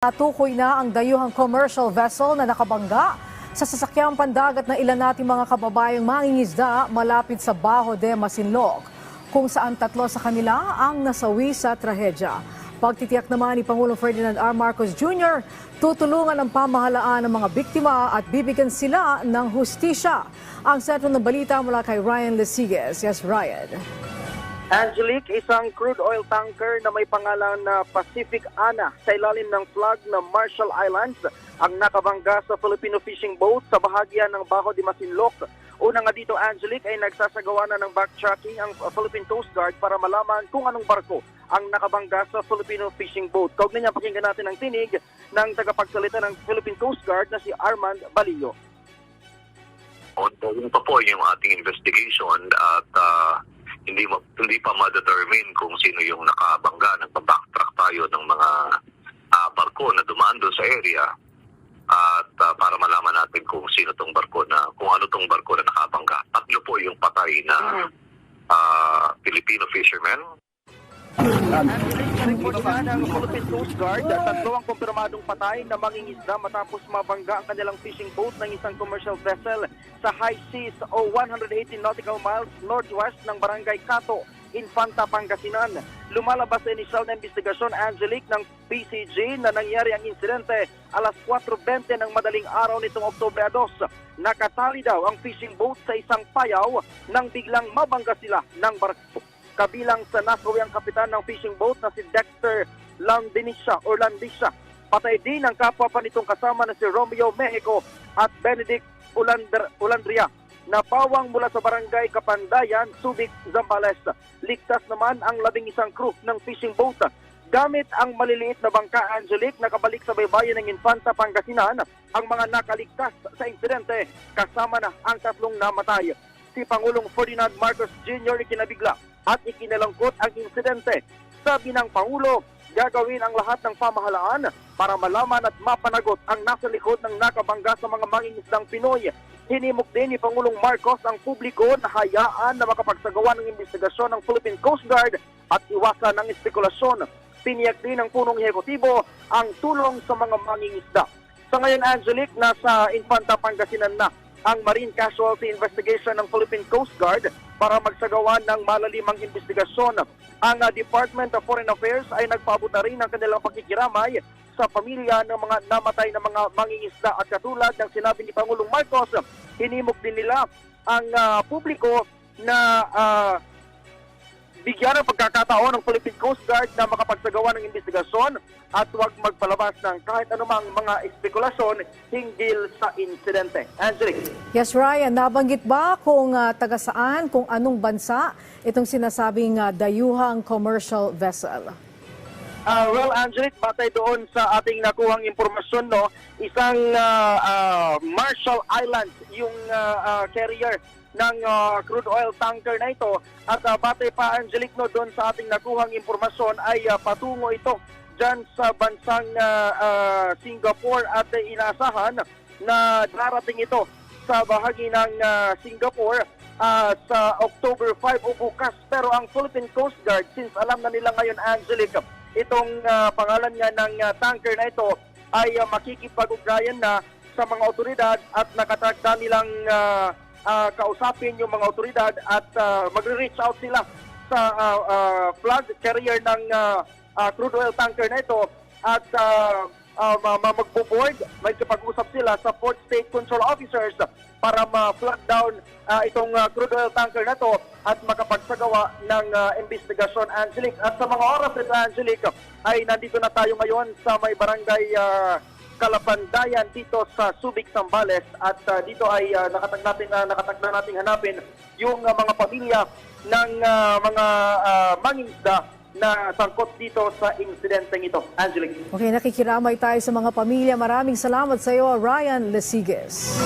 Natukoy na ang dayuhang commercial vessel na nakabangga sa sasakyang pandagat ng ilan nating mga kababayang mangingisda malapit sa Baho de Masinloc, kung saan tatlo sa kanila ang nasawi sa trahedya. Pagtitiyak naman ni Pangulong Ferdinand R. Marcos Jr., tutulungan ang pamahalaan ng mga biktima at bibigyan sila ng hustisya. Ang sentro ng balita mula kay Ryan Lesiges. Yes, Ryan. Angelique, isang crude oil tanker na may pangalan na Pacific Ana sa ilalim ng flag ng Marshall Islands ang nakabangga sa Filipino fishing boat sa bahagyan ng Baho de Masinloc. Una nga dito, Angelique, ay nagsasagawa na ng backtracking ang Philippine Coast Guard para malaman kung anong barko ang nakabangga sa Filipino fishing boat. Kaugnay niya, pakinggan natin ang tinig ng tagapagsalita ng Philippine Coast Guard na si Armand Balillo. ongoing pa po yung ating investigation at ah, hindi ma- hindi pa ma-determine kung sino yung nakabangga. Nagpa-backtrack tayo ng mga ah, barko na dumaan doon sa area at ah, para malaman natin kung sino tong barko na kung ano tong barko na nakabangga. Tatlo po yung patay na ah, Filipino fishermen Philippine Coast Guard, tatlo ang kumpirmadong patay na mangingisda matapos mabangga ang kanilang fishing boat ng isang commercial vessel sa high seas o 180 nautical miles northwest ng Barangay Cato, Infanta, Pangasinan. Lumalabas sa initial na investigasyon, Angelique, ng PCG na nangyari ang insidente alas 4.20 ng madaling araw nitong Oktobre 2. Nakatali daw ang fishing boat sa isang payaw nang biglang mabangga sila ng barko kabilang sa nasawi ang kapitan ng fishing boat na si Dexter Landinisa or Landisa. Patay din ang kapwa pa nitong kasama na si Romeo Mexico at Benedict Ulander, Ulandria na pawang mula sa barangay Kapandayan, Subic, Zambales. Ligtas naman ang labing isang crew ng fishing boat. Gamit ang maliliit na bangka Angelique nakabalik sa baybayin ng Infanta, Pangasinan, ang mga nakaligtas sa insidente kasama na ang tatlong namatay si Pangulong Ferdinand Marcos Jr. ikinabigla at ikinalangkot ang insidente. Sabi ng Pangulo, gagawin ang lahat ng pamahalaan para malaman at mapanagot ang nasa likod ng nakabangga sa mga mangingisdang Pinoy. Hinimok din ni Pangulong Marcos ang publiko na hayaan na makapagsagawa ng investigasyon ng Philippine Coast Guard at iwasan ang espekulasyon. Piniyak din ng punong ehekutibo ang tulong sa mga mangingisda. Sa ngayon, Angelique, nasa Infanta, Pangasinan na ang Marine Casualty Investigation ng Philippine Coast Guard para magsagawa ng malalimang investigasyon. Ang uh, Department of Foreign Affairs ay nagpaabot na rin ng kanilang pagkikiramay sa pamilya ng mga namatay na mga mangingisda at katulad ng sinabi ni Pangulong Marcos, hinimok din nila ang uh, publiko na uh, bigyan ng pagkakataon ng Philippine Coast Guard na makapagsagawa ng investigasyon at huwag magpalabas ng kahit anumang mga espekulasyon hinggil sa insidente. Angelique. Yes, Ryan, nabanggit ba kung ah, taga saan, kung anong bansa itong sinasabing ah, dayuhang commercial vessel? Ah, well, Angelique, batay doon sa ating nakuhang impormasyon, no, isang ah, ah, Marshall Islands, yung ah, ah, carrier ng ah, crude oil tanker na ito. At ah, batay pa, Angelique, no, doon sa ating nakuhang impormasyon ay ah, patungo ito dyan sa bansang ah, ah, Singapore at ah, inasahan na darating ito sa bahagi ng ah, Singapore ah, sa October 5 o bukas. Pero ang Philippine Coast Guard, since alam na nila ngayon, Angelique, itong ah, pangalan nga ng ah, tanker na ito ay uh, makikipag-ugnayan na sa mga otoridad at nakatakda nilang ah, ah, kausapin yung mga otoridad at ah, magre-reach out sila sa ah, ah, flag carrier ng ah, ah, crude oil tanker na ito at ma- ma- magbo-board, magkipag-usap sila sa Port State Control Officers para ma-flag down ah, itong ah, crude oil tanker na to at makapagsagawa ng ah, investigasyon, Angelique. At sa mga oras nito, Angelique, ay nandito na tayo ngayon sa may barangay ah, Kalapandayan dito sa Subic, Sambales at ah, dito ay uh, nakatag natin uh, nakatagda nating hanapin yung ah, mga pamilya ng ah, mga uh, mangingisda na sangkot dito sa insidenteng ito. Angelique. Okay, nakikiramay tayo sa mga pamilya. Maraming salamat sa iyo, Ryan Lesiges.